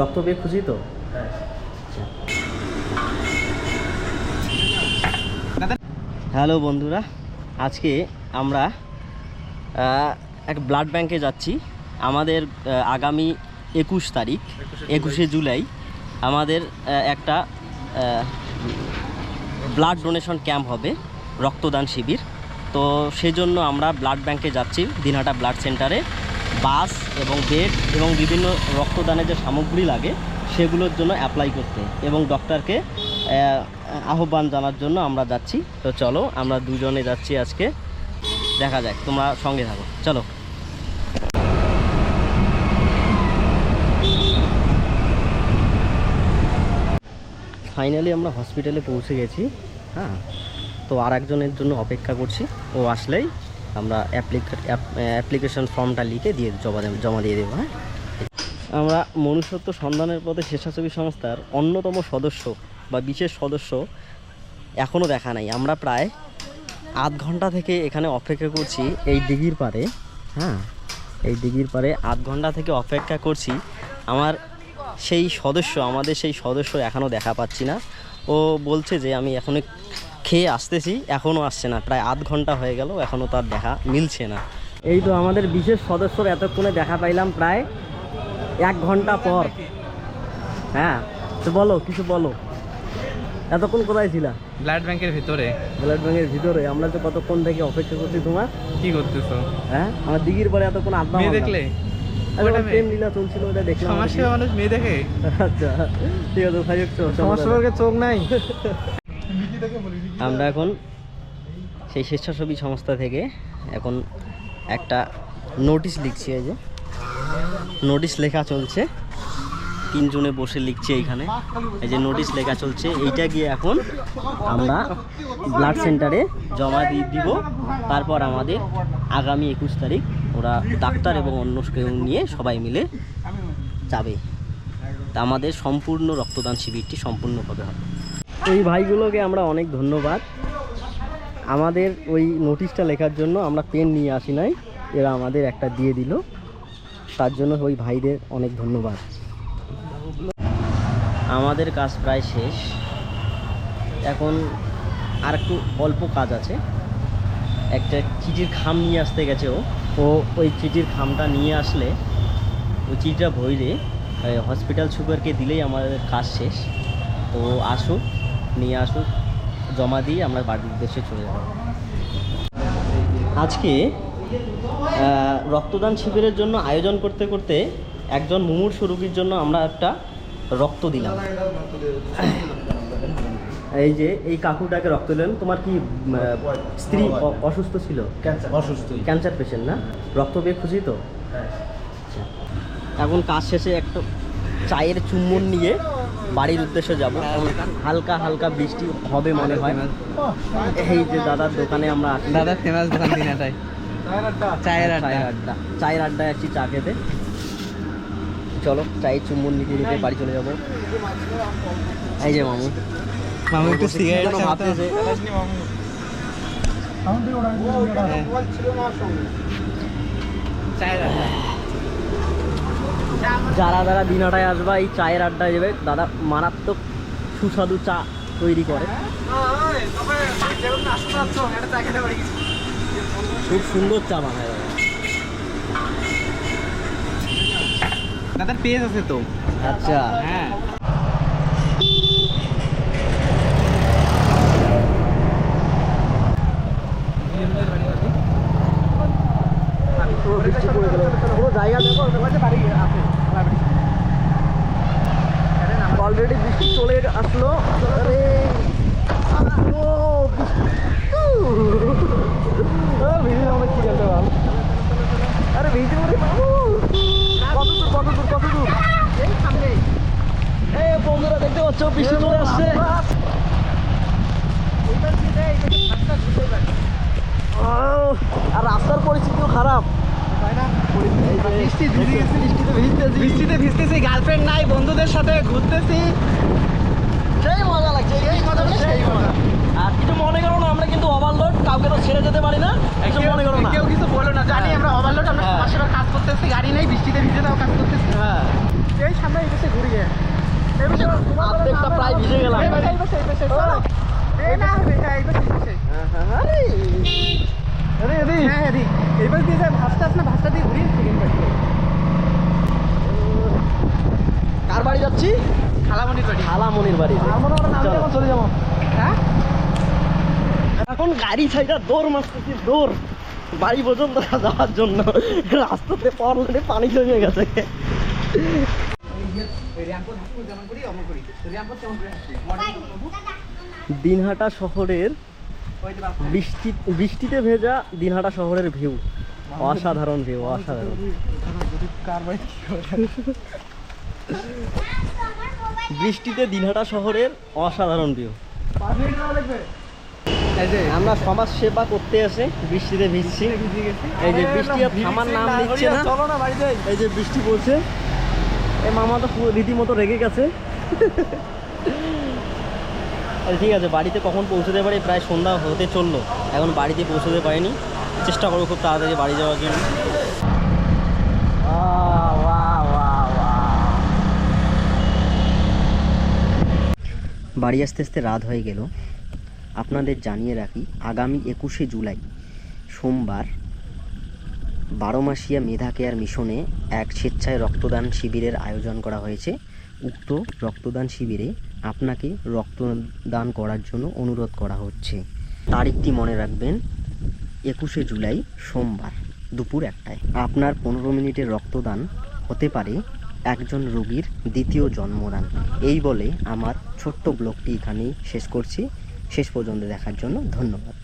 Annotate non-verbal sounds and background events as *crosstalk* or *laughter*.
রক্ত পেয়ে খুশি তো? হ্যালো বন্ধুরা, আজকে আমরা এক ব্লাড ব্যাংকে যাচ্ছি। আমাদের আগামী একুশ তারিখ, একুশে জুলাই, আমাদের একটা ব্লাড ডোনেশন ক্যাম্প হবে, রক্তদান শিবির। তো সেজন্য আমরা ব্লাড ব্যাংকে যাচ্ছি, দিনহাটা ব্লাড সেন্টারে। বাস এবং বেড এবং বিভিন্ন রক্তদানের যে সামগ্রী লাগে, সেগুলোর জন্য অ্যাপ্লাই করতে। এবং ডক্টরকে আহ্বান জানার জন্য আমরা যাচ্ছি। তো চলো, আমরা দুজনে যাচ্ছি আজকে। দেখা যাক, তোমরা সঙ্গে থাকো। চলো। ফাইনালি আমরা হসপিটালে পৌঁছে গেছি হ্যাঁ? তো আর একজনের জন্য অপেক্ষা করছি। ও আসলেই আমরা অ্যাপ্লিকেশন ফর্মটা লিখে দিয়ে জমা জমা দিয়ে দেবো হ্যাঁ? আমরা মনুষ্যত্ব সন্ধানের পথে স্বেচ্ছাসেবী সংস্থার অন্যতম সদস্য বা বিশেষ সদস্য এখনও দেখা নাই। আমরা প্রায় আধ ঘণ্টা থেকে এখানে অপেক্ষা করছি এই দিঘির পারে হ্যাঁ? এই দিঘির পারে আধ ঘণ্টা থেকে অপেক্ষা করছি। আমার সেই সদস্য, আমাদের সেই সদস্য এখনও দেখা পাচ্ছি না। ও বলছে যে, আমি এখনও খেয়ে আসতেছি এখনও আসছে না। প্রায় আধ ঘণ্টা হয়ে গেল এখনও তার দেখা মিলছে না। এই তো আমাদের বিশেষ সদস্যর এতক্ষণে দেখা পাইলাম প্রায় এক ঘণ্টা পর। হ্যাঁ তো বলো কিছু বলো। এতক্ষণ কোথায় ছিল? ব্লাড ব্যাংকের ভিতরে। ব্লাড ব্যাংকের ভিতরে। আমরা তো কতক্ষণ থেকে অপেক্ষা করছি তোমার? কি করতেছো? হ্যাঁ আমার দিঘির পরে এতক্ষণ আড্ডা মেয়ে দেখলে? ওটা প্রেম লীলা চলছিল ওটা দেখলাম। সমাজসেবা মানুষ মেয়ে দেখে? আচ্ছা ঠিক আছে ভাই একটু সমাজসেবাকে চোখ নাই? *laughs* আমরা এখন সেই স্বেচ্ছাসেবী সংস্থা থেকে এখন একটা নোটিশ লিখছি এই যে। নোটিশ লেখা চলছে। তিনজনে বসে লিখছে এইখানে এই যে নোটিশ লেখা চলছে। এইটা গিয়ে এখন আমরা ব্লাড সেন্টারে জমা দিয়ে দিব। তারপর আমাদের আগামী একুশ তারিখ ওরা ডাক্তার এবং অন্য কেউ নিয়ে সবাই মিলে যাবে। তা আমাদের সম্পূর্ণ রক্তদান শিবিরটি সম্পূর্ণভাবে হবে। এই ভাইগুলোকে আমরা অনেক ধন্যবাদ। আমাদের ওই নোটিশটা লেখার জন্য আমরা পেন নিয়ে আসি নাই, এরা আমাদের একটা দিয়ে দিল। তার জন্য ওই ভাইদের অনেক ধন্যবাদ। আমাদের কাজ প্রায় শেষ। এখন আর একটু অল্প কাজ আছে। একটা চিঠির খাম নিয়ে আসতে গেছে ও। ও ওই চিঠির খামটা নিয়ে আসলে ওই চিঠিটা ভইলে হসপিটাল সুপারকে দিলেই আমাদের কাজ শেষ। তো আসুক। নিয়ে আসুক জমা দিয়ে আমরা বাড়ির উদ্দেশ্যে চলে যাব। আজকে রক্তদান শিবিরের জন্য আয়োজন করতে করতে একজন মুমূর্ষু রোগীর জন্য আমরা একটা রক্ত দিলাম। এই যে এই কাকুটাকে রক্ত দিলেন। তোমার কি স্ত্রী অসুস্থ ছিল? অসুস্থ ক্যান্সার পেশেন্ট না? রক্ত পেয়ে খুশি তো? আচ্ছা। এখন কাজ শেষে একটা চায়ের চুম্বন নিয়ে বাড়ির উদ্দেশ্যে যাব। হালকা হালকা বৃষ্টি হবে মনে হয়। এই যে দাদার দোকানে আমরা আসি। দাদা ফেমাস দোকান দিনাটাই। চায়ের আড্ডা। চায়ের আড্ডা। চায়ের আড্ডায় আসছি চা খেতে। চলো চায়ের চুম্বন নিতে নিতে বাড়ি চলে যাব। এই যে মামু। মামু একটু সিগারেট ভাবতেছে? চায়ের আড্ডা। যারা যারা দিনাটায় আসবা এই চায়ের আড্ডায় যাবে দাদা মারাত্মক সুস্বাদু চা তৈরি করে। খুব সুন্দর চা বানায় দাদা। দাদার পেজ আছে তো। আচ্ছা। হ্যাঁ। বৃষ্টি আসলো। আরে ও, ও, কি জানতে পারলাম। আরে ভিজে পড়ে বাবু। কত দূর কত দূর কত দূর? এই বন্ধুরা দেখতে পাচ্ছ বৃষ্টি চলে আসছে। আর রাস্তার পরিস্থিতিও খারাপ। বৃষ্টিতে ভিজতেছি। গার্লফ্রেন্ড নাই বন্ধুদের সাথে ঘুরতেছি। সেই মজা লাগছে এই মজা সেই মজা। আর কিছু মনে করো না আমরা কিন্তু ওভারলোড কাউকে তো ছেড়ে যেতে পারি না। কিছু মনে করো না। কেউ কিছু বলো না জানি আমরা ওভারলোড আমরা হ্যাঁ। সমাজসেবা কাজ করতেছি গাড়ি নেই বৃষ্টিতে ভিজে তাও কাজ করতেছি। হ্যাঁ। এই সামনে এই পাশে ঘুরিয়ে। এই পাশে অর্ধেকটা প্রায় ভিজে গেলাম। এই পাশে এই পাশে এই পাশে চলো। এই না পাশে এই পাশে এই পাশে। আরে। আরে হ্যাঁ হ্যাঁ দি এই পাশে দিয়ে যায় ভাসটা আছে না ভাসটা দিয়ে ঘুরিয়ে সেকেন্ড পাশে কার বাড়ি যাচ্ছি? খালামণির বাড়ি। আলামনির বাড়ি। চলো। যাব? হ্যাঁ? এখন গাড়ি ছাইটা দৌড় মারতেছি দৌড়। বাড়ি পর্যন্ত যাওয়ার জন্য। রাস্তাতে পড়লে পানি জমে গেছে। দিনহাটা শহরের বৃষ্টি বৃষ্টিতে ভেজা দিনহাটা শহরের ভিউ। অসাধারণ ভিউ অসাধারণ। বৃষ্টিতে দিনহাটা শহরের অসাধারণ ভিউ এই যে আমরা সমাজ সেবা করতে আসে বৃষ্টিতে ভিজছি। এই যে বৃষ্টি আর থামার নাম নিচ্ছে না। চলো না বাড়িতে এই যে বৃষ্টি পড়ছে। এই মামা তো রীতিমতো রেগে গেছে। ঠিক আছে, বাড়িতে কখন পৌঁছতে পারি? প্রায় সন্ধ্যা হতে চলল। এখন বাড়িতে পৌঁছতে পারিনি। চেষ্টা করব খুব তাড়াতাড়ি বাড়ি যাওয়ার জন্য। বাড়ি আসতে আসতে রাত হয়ে গেল। আপনাদের জানিয়ে রাখি, আগামী একুশে জুলাই, সোমবার, বারোমাসিয়া মেধা কেয়ার মিশনে এক স্বেচ্ছায় রক্তদান শিবিরের আয়োজন করা হয়েছে। উক্ত রক্তদান শিবিরে আপনাকে রক্তদান করার জন্য অনুরোধ করা হচ্ছে। তারিখটি মনে রাখবেন, একুশে জুলাই, সোমবার, দুপুর একটায়। আপনার পনেরো মিনিটের রক্তদান হতে পারে একজন রোগীর দ্বিতীয় জন্মদান এই বলে আমার ছোট্ট ব্লগটি এখানেই শেষ করছি। শেষ পর্যন্ত দেখার জন্য ধন্যবাদ।